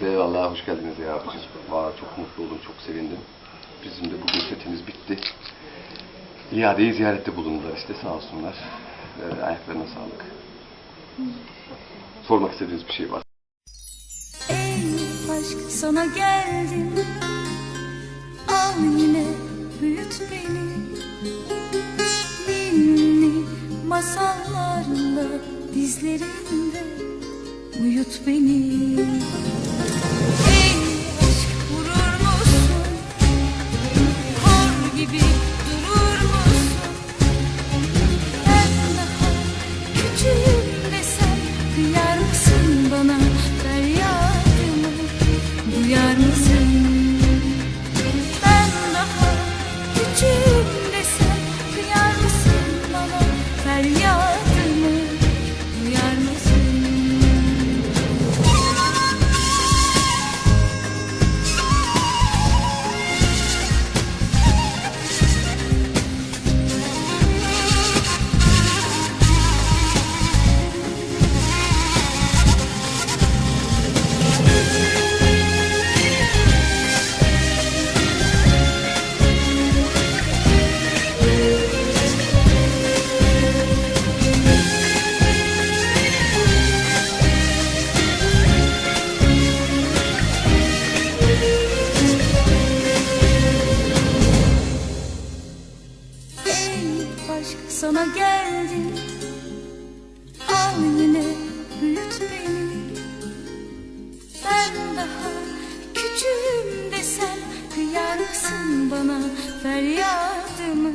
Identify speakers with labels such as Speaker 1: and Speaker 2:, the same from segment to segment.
Speaker 1: Öncelikle Allah'a hoş geldiniz ya abicim. Valla çok mutlu oldum, çok sevindim. Bizim de bugün setimiz bitti. İadeyi ziyarette bulundular işte sağ olsunlar. Ee, ayaklarına sağlık. Sormak istediğiniz bir şey var.
Speaker 2: Ey aşk sana geldim Al yine büyüt beni Ninni masallarla dizlerinde Uyut beni sana geldim Al yine büyüt beni. Ben daha küçüğüm desem Kıyar mısın bana feryadımı.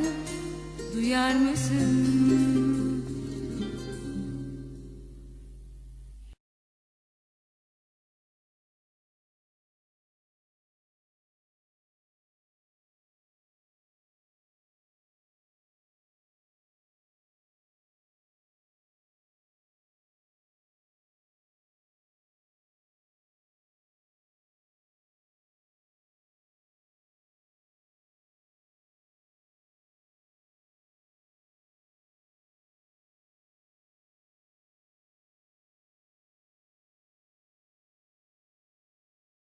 Speaker 2: Duyar mısın